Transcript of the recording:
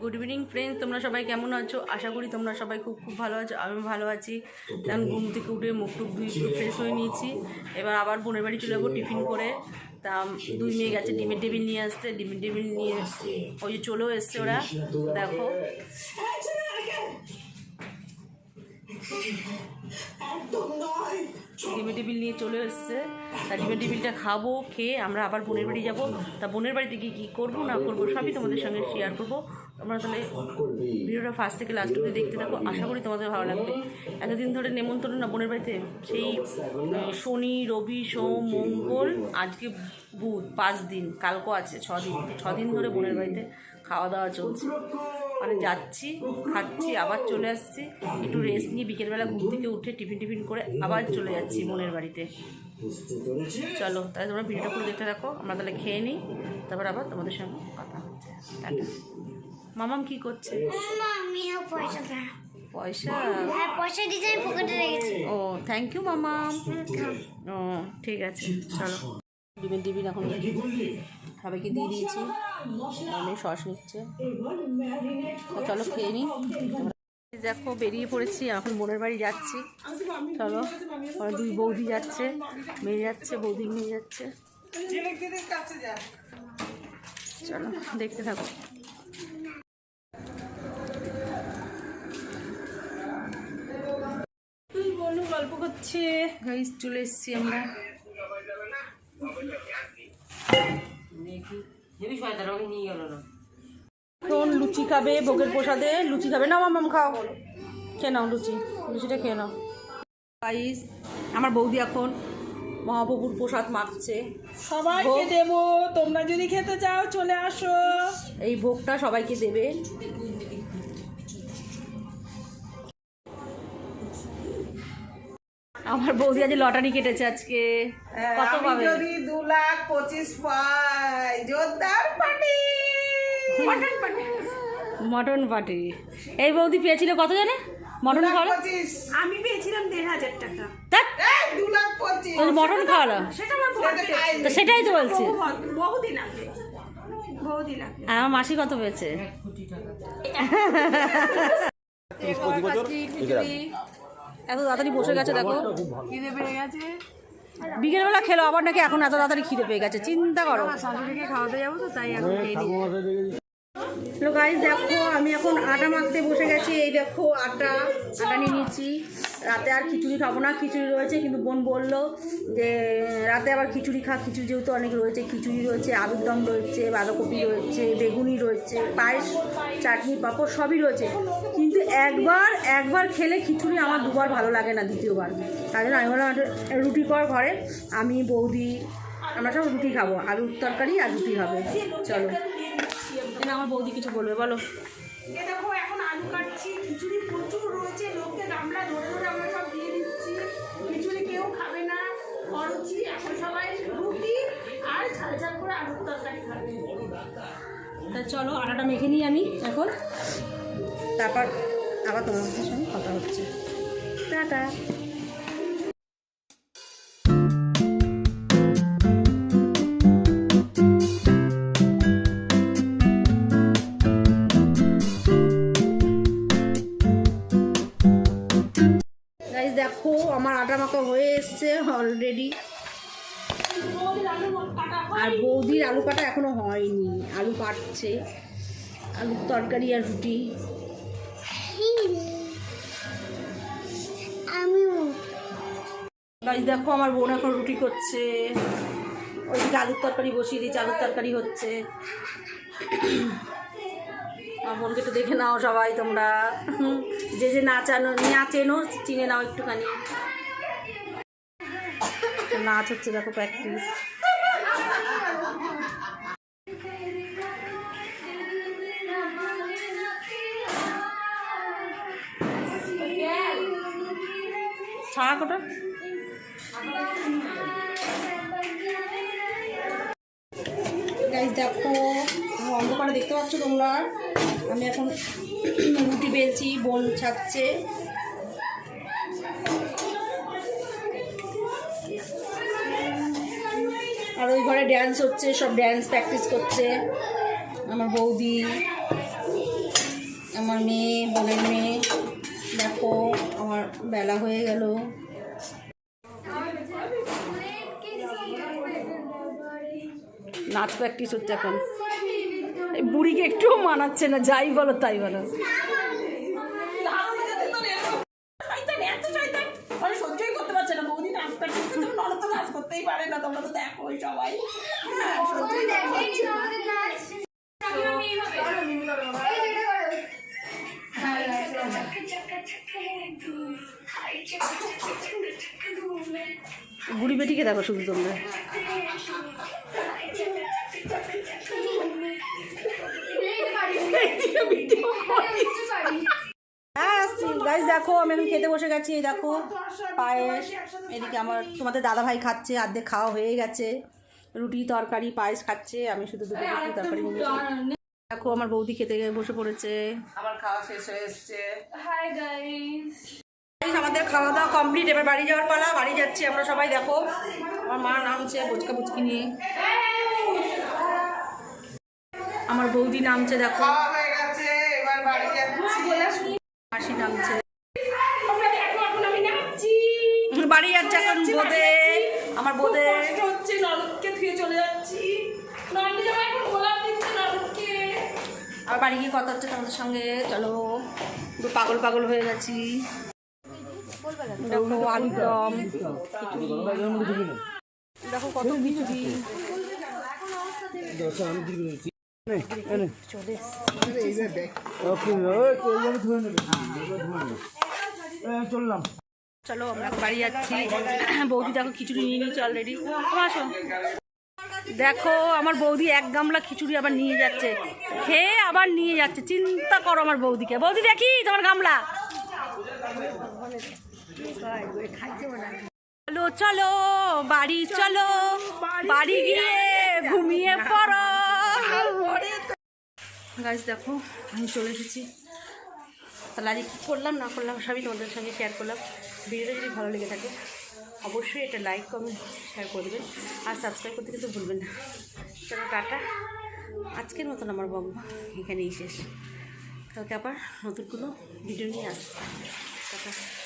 Good evening friends তোমরা সবাই কেমন আছো? আশা করি তোমরা সবাই খুব খুব ভালো আছো। আমি ভালো আছি। কারণ ঘুম থেকে উঠে মুখ টুক ধুই একটু ফ্রেশ হয়ে নিয়েছি। এবার আবার বোনের বাড়ি চলে যাব টিফিন করে। তা, দুই মেয়ে গেছে ডিমের টেবিল নিয়ে আসতে। ডিমের টেবিল নিয়ে ওই যে চলেও এসছে ওরা। দেখো। ডিমের টেবিল নিয়ে চলে এসছে। তা, ডিমের টেবিলটা খাব, খেয়ে আমরা আবার বোনের বাড়ি যাব। তা, বোনের বাড়িতে গিয়ে কী করব, না করব, সবই তোমাদের সঙ্গে শেয়ার করব। তোমরা তাহলে ভিডিওটা ফার্স্ট থেকে লাস্ট অব্দি দেখতে থাকো। আশা করি তোমাদের ভালো লাগবে। এতদিন ধরে নেমন্তন্ন না বোনের বাড়িতে? সেই শনি রবি সোম মঙ্গল আজকে বুধ পাঁচ দিন কালকও আছে ছ দিন। ছ দিন ধরে বোনের বাড়িতে খাওয়া দাওয়া চলছে। মানে যাচ্ছি খাচ্ছি আবার চলে আসছি। একটু রেস্ট নিয়ে বিকেলবেলা ঘুম থেকে উঠে টিফিন টিফিন করে আবার চলে যাচ্ছি বোনের বাড়িতে। চলো তাহলে তোমরা ভিডিওটা পুরো দেখতে থাকো। আমরা তাহলে খেয়ে নিই। তারপর আবার তোমাদের সঙ্গে কথা হচ্ছে। টাটা। মামাম কি করছে? পয়সা পয়সা? হ্যাঁ পয়সা দিতে আমি পকেটে রেখেছি। ও থ্যাংক ইউ মামাম। ও ঠিক আছে চলো। ডিমের ডিবিন এখন সবাইকে দিয়ে দিয়েছি? আমি সস নিচ্ছে। চলো খেয়ে নিই দেখো বেরিয়ে পড়েছি এখন বোনের বাড়ি যাচ্ছি। চলো আমার দুই বৌদি যাচ্ছে মেয়ে যাচ্ছে বৌদি মেয়ে যাচ্ছে। চলো দেখতে থাকো তুই বলু করছে গাইস চলে এসেছি আমরা। এখন লুচি খাবে ভোগের প্রসাদে। লুচি খাবে? না মামাম খাও। খেয়ে নাও লুচি। লুচিটা খেয়ে নাও। গাইস আমার বৌদি এখন মহাপ্রভুর প্রসাদ মাখছে। সবাইকে দেব। তোমরা যদি খেতে চাও চলে আসো। এই ভোগটা সবাইকে দেবে। আমার বৌদি আজ লটারি কেটেছে আজকে। কত পাবে? যদি দু লাখ পঁচিশ পাই জোরদার পার্টি মটন পাটি। এই বৌদি পেয়েছিল কত জানে? মটন খাওয়া আমি পেয়েছিলাম দেড় হাজার টাকা। মটন খাইনি। তো সেটাই তো বলছি। বহু- বহুদিন আগে আমার মাসি কত পেয়েছে? এত তাড়াতাড়ি বসে গেছে দেখো। খিদে পেয়ে গেছে। বিকেলবেলা খেলো আবার নাকি এখন এত তাড়াতাড়ি খিদে পেয়ে গেছে চিন্তা করো। শাশুড়িকে খাওয়াতে যাব তো তাই এখন হ্যালো গাইজ দেখো, আমি এখন আটা মাখতে বসে গেছি। এই দেখো, আটা আটা নিয়ে নিচ্ছি। রাতে আর খিচুড়ি খাব না, খিচুড়ি রয়েছে, কিন্তু বোন বলল যে, রাতে আবার খিচুড়ি খা, খিচুড়ি যেহেতু অনেক রয়েছে, খিচুড়ি রয়েছে, আলুর দম রয়েছে, বাঁধাকপি রয়েছে, বেগুনি রয়েছে, পায়েস, চাটনি, পাঁপড় সবই রয়েছে। কিন্তু একবার একবার খেলে খিচুড়ি আমার দুবার ভালো লাগে না দ্বিতীয়বার। তাই জন্য আমি বললাম রুটি কর ঘরে। আমি বৌদি, আমরা সব রুটি খাব, আলুর তরকারি আর রুটি হবে। চলো। আমার বৌদি কিছু বলবে বলো। দেখো এখন আলু কাটছি খিচুড়ি প্রচুর রয়েছে লোককে গামলা ধরে ধরে আমরা সব দিয়ে দিচ্ছি। খিচুড়ি কেউ খাবে না করছি এখন সবাই রুটি আর ঝাল ঝাল করে আলুর তরকারি খাবে। তা চলো আটাটা মেখে নিই আমি এখন। তারপর আবার তোমাদের সঙ্গে কথা হচ্ছে। টাটা। দেখো আমার আটা মাখা হয়ে এসছে অলরেডি আর বৌদির আলু কাটা এখনও হয়নি আলু কাটছে আলুর তরকারি আর রুটি। গাছ দেখো আমার বোন এখন রুটি করছে। ওইদিকে আলুর তরকারি বসিয়ে দিয়েছে আলুর তরকারি হচ্ছে। আমার বোনকে একটু দেখে নাও সবাই তোমরা। যে যে নাচানো নাচেনো চিনে নাও একটুখানি। নাচ হচ্ছে, দেখো প্র্যাকটিস দেখো অন্ধকারে দেখতে পাচ্ছ তোমরা? আমি এখন রুটি বেলছি, বোন ছাড়ছে আর ওই ঘরে ড্যান্স হচ্ছে, সব ড্যান্স প্র্যাকটিস করছে। আমার বৌদি, আমার মেয়ে, বোনের মেয়ে। দেখো, আমার বেলা হয়ে গেল। নাচ প্র্যাকটিস হচ্ছে এখন। বুড়িকে একটুও মানাচ্ছে না যাই বলো তাই বলো। বুড়ি এত দেখো আমি সহ্যই হ্যাঁ গাইজ দেখো আমি এখন খেতে বসে গেছি এই দেখো। পায়েস এদিকে আমার তোমাদের দাদা ভাই খাচ্ছে আর্ধেক খাওয়া হয়ে গেছে। রুটি তরকারি পায়েস খাচ্ছে আমি শুধু দুটো রুটি তরকারি দেখো আমার বৌদি খেতে বসে পড়েছে। আমার খাওয়া শেষ হয়ে এসছে। Guys, আমাদের খাওয়া দাওয়া কমপ্লিট এবার বাড়ি যাওয়ার পালা বাড়ি যাচ্ছি আমরা সবাই দেখো। আমার মা নামছে বুচকা বুচকি নিয়ে। আমার বৌদি নামছে দেখো খাওয়া হয়ে গেছে এবার বাড়ি মাসি নামছে। বাড়ি যাচ্ছে এখন বোদে আমার বোদে। কষ্ট হচ্ছে ননদকে ধুয়ে চলে যাচ্ছি। আর বাড়ি গিয়ে কথা হচ্ছে তোমাদের সঙ্গে। চলো পাগল পাগল হয়ে গেছি। দেখো আলুদম দেখো কত চলে চললাম। চলো, আমরা বাড়ি যাচ্ছি। বৌদি দেখো খিচুড়ি নিয়ে নিয়েছে অলরেডি আসো। দেখো, আমার বৌদি এক গামলা খিচুড়ি আবার নিয়ে যাচ্ছে। খেয়ে আবার নিয়ে যাচ্ছে। চিন্তা করো আমার বৌদিকে। বৌদি দেখি, তোমার গামলা। চলো চলো, বাড়ি চলো। বাড়ি গিয়ে ঘুমিয়ে পড়ো। গাছ দেখো, আমি চলে এসেছি। তাহলে আজকে কী করলাম, না করলাম, সবই তোমাদের সঙ্গে শেয়ার করলাম। ভিডিওটা যদি ভালো লেগে থাকে, অবশ্যই এটা লাইক কমেন্ট শেয়ার করে দেবেন। আর সাবস্ক্রাইব করতে কিন্তু ভুলবেন না। চলো, টাটা। আজকের মতন আমার বকবা এখানেই শেষ। কালকে আবার নতুন কোনো ভিডিও নিয়ে আসছি। টাটা।